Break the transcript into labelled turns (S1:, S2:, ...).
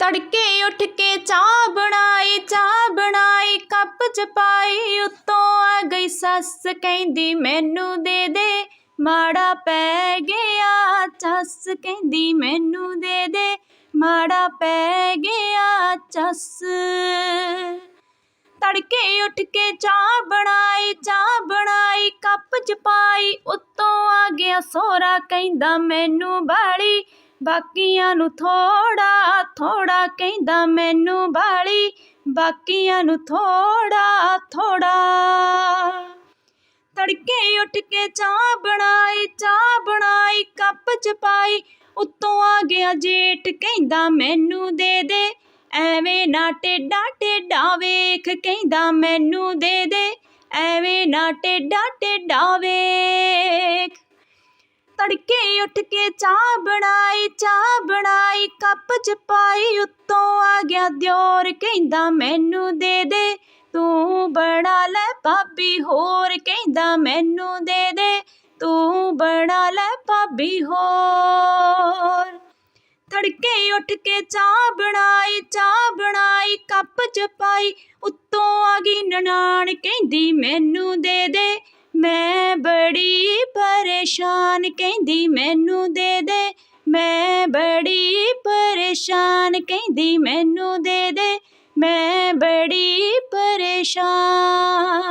S1: ਤੜਕੇ ਉੱਠ ਕੇ ਚਾਹ ਬਣਾਈ ਚਾਹ ਬਣਾਈ, ਕੱਪ ਚ ਪਾਈ, ਉੱਤੋਂ ਆ ਗਈ ਸੱਸ ਕਹਿੰਦੀ, ਮੈਨੂੰ ਦੇ ਦੇ, ਮਾੜਾ ਪੈ ਗਿਆ। ਚੱਸ ਕਹਿੰਦੀ, ਮੈਨੂੰ ਦੇ ਦੇ, ਮਾੜਾ ਪੈ ਗਿਆ। ਚੱਸ ਤੜਕੇ ਉੱਠ ਕੇ ਚਾਹ ਬਣਾਈ ਚਾਹ ਬਣਾਈ, ਕੱਪ ਚ ਪਾਈ, ਉੱਤੋਂ ਆ ਗਿਆ ਸੋਹਰਾ ਕਹਿੰਦਾ, ਮੈਨੂੰ ਬਾਲੀ ਬਾਕੀਆਂ ਨੂੰ ਥੋੜਾ ਥੋੜਾ ਕਹਿੰਦਾ ਮੈਨੂੰ ਬਾਲੀ। ਬਾਕੀਆਂ ਨੂੰ ਥੋੜਾ ਥੋੜਾ ਤੜਕੇ ਉੱਠ ਕੇ ਚਾਹ ਬਣਾਈ ਚਾਹ ਬਣਾਈ, ਕੱਪ ਚ ਪਾਈ। ਉੱਤੋਂ ਆ ਗਿਆ ਜੇਠ, ਕਹਿੰਦਾ ਮੈਨੂੰ ਦੇ ਦੇ। ਐਵੇਂ ਨਾ ਟੇਡਾ ਟੇਡਾ ਵੇਖ, ਕਹਿੰਦਾ ਮੈਨੂੰ ਦੇ ਦੇ। ਐਵੇਂ ਨਾ ਟੇਡਾ ਟੇਡਾ ਵੇਖ। ਤੜਕੇ ਉੱਠ ਕੇ ਚਾਹ ਬਣਾਈ ਚਾਹ ਬਣਾਈ, ਕੱਪ ਚ ਪਾਈ, ਉੱਤੋਂ ਆ ਗਿਆ ਦਿਓਰ, ਕਹਿੰਦਾ ਮੈਨੂੰ ਦੇ ਦੇ, ਤੂੰ ਬਣਾ ਲੈ ਭਾਬੀ ਹੋਰ, ਕਹਿੰਦਾ ਮੈਨੂੰ ਦੇ ਦੇ, ਤੂੰ ਬਣਾ ਲੈ ਭਾਬੀ ਹੋਰ। ਤੜਕੇ ਉੱਠ ਕੇ ਚਾਹ ਬਣਾਈ ਚਾਹ ਬਣਾਈ, ਕੱਪ ਚ ਪਾਈ, ਉੱਤੋਂ ਆ ਗਈ ਨਨਾਣ, ਕਹਿੰਦੀ ਮੈਨੂੰ ਦੇ ਦੇ, ਮੈਂ ਬੜੀ ਪਰੇਸ਼ਾਨ, ਕਹਿੰਦੀ ਮੈਨੂੰ ਦੇ ਦੇ ਮੈਂ ਬੜੀ ਪਰੇਸ਼ਾਨ ਕਹਿੰਦੀ ਮੈਨੂੰ ਦੇ ਦੇ। ਮੈਂ ਬੜੀ ਪਰੇਸ਼ਾਨ।